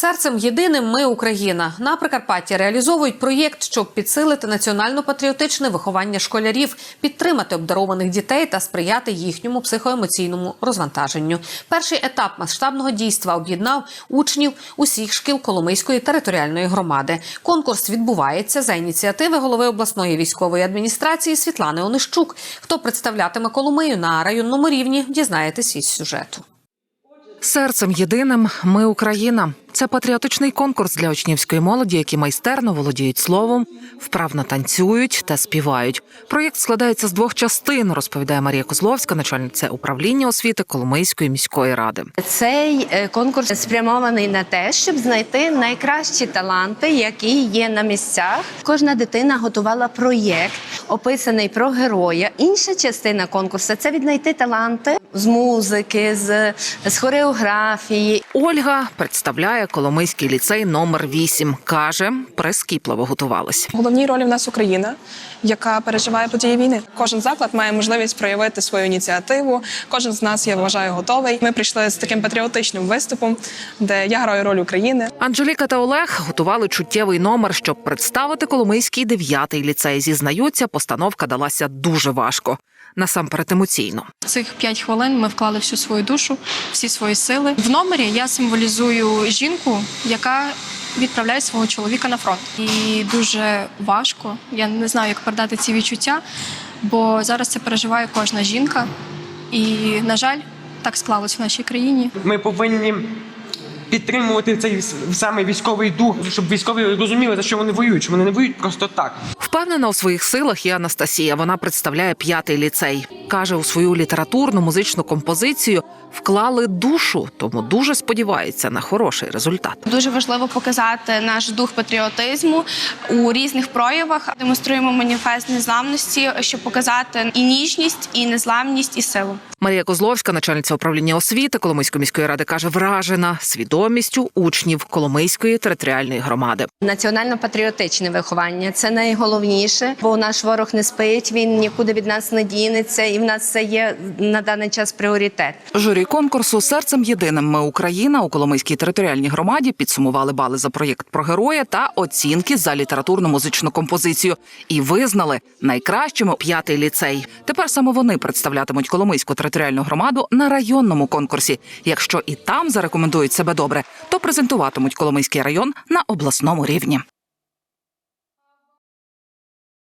Серцем єдиним ми Україна на Прикарпатті реалізовують проєкт, щоб підсилити національно-патріотичне виховання школярів, підтримати обдарованих дітей та сприяти їхньому психоемоційному розвантаженню. Перший етап масштабного дійства об'єднав учнів усіх шкіл Коломийської територіальної громади. Конкурс відбувається за ініціативи голови обласної військової адміністрації Світлани Онищук. Хто представлятиме Коломию на районному рівні, дізнаєтесь із сюжету. Серцем єдиним ми Україна. Це патріотичний конкурс для учнівської молоді, які майстерно володіють словом, вправно танцюють та співають. Проєкт складається з двох частин, розповідає Марія Козловська, начальниця управління освіти Коломийської міської ради. Цей е, конкурс спрямований на те, щоб знайти найкращі таланти, які є на місцях. Кожна дитина готувала проєкт, описаний про героя. Інша частина конкурсу це віднайти таланти з музики, з, з хореографії. Ольга представляє Коломийський ліцей номер 8 каже, прискіпливо готувалась. В головній ролі в нас Україна, яка переживає події війни. Кожен заклад має можливість проявити свою ініціативу. Кожен з нас я вважаю готовий. Ми прийшли з таким патріотичним виступом, де я граю роль України. Анжеліка та Олег готували чуттєвий номер, щоб представити Коломийський дев'ятий ліцей. Зізнаються, постановка далася дуже важко. Насамперед емоційно. Цих 5 хвилин ми вклали всю свою душу, всі свої сили. В номері я символізую жінку, яка відправляє свого чоловіка на фронт. І дуже важко. Я не знаю, як передати ці відчуття, бо зараз це переживає кожна жінка. І, на жаль, так склалось в нашій країні. Ми повинні підтримувати цей саме військовий дух, щоб військові розуміли, за що вони воюють, що вони не воюють просто так. Впевнена у своїх силах і Анастасія. Вона представляє п'ятий ліцей. каже, у свою літературну музичну композицію вклали душу, тому дуже сподівається на хороший результат. Дуже важливо показати наш дух патріотизму у різних проявах. Демонструємо маніфест незламності, щоб показати і ніжність, і незламність, і силу. Марія Козловська, начальниця управління освіти Коломийської міської ради, каже, вражена свідомістю учнів Коломийської територіальної громади. Національно-патріотичне виховання це найголовніше, бо наш ворог не спить, він нікуди від нас не дінеться, і в нас це є на даний час пріоритет. Журі конкурсу Серцем єдиним ми Україна у Коломийській територіальній громаді підсумували бали за проєкт про героя та оцінки за літературну музичну композицію і визнали найкращими п'ятий ліцей. Тепер саме вони представлятимуть Коломийську територіальну громаду на районному конкурсі. Якщо і там зарекомендують себе добре, то презентуватимуть Коломийський район на обласному рівні.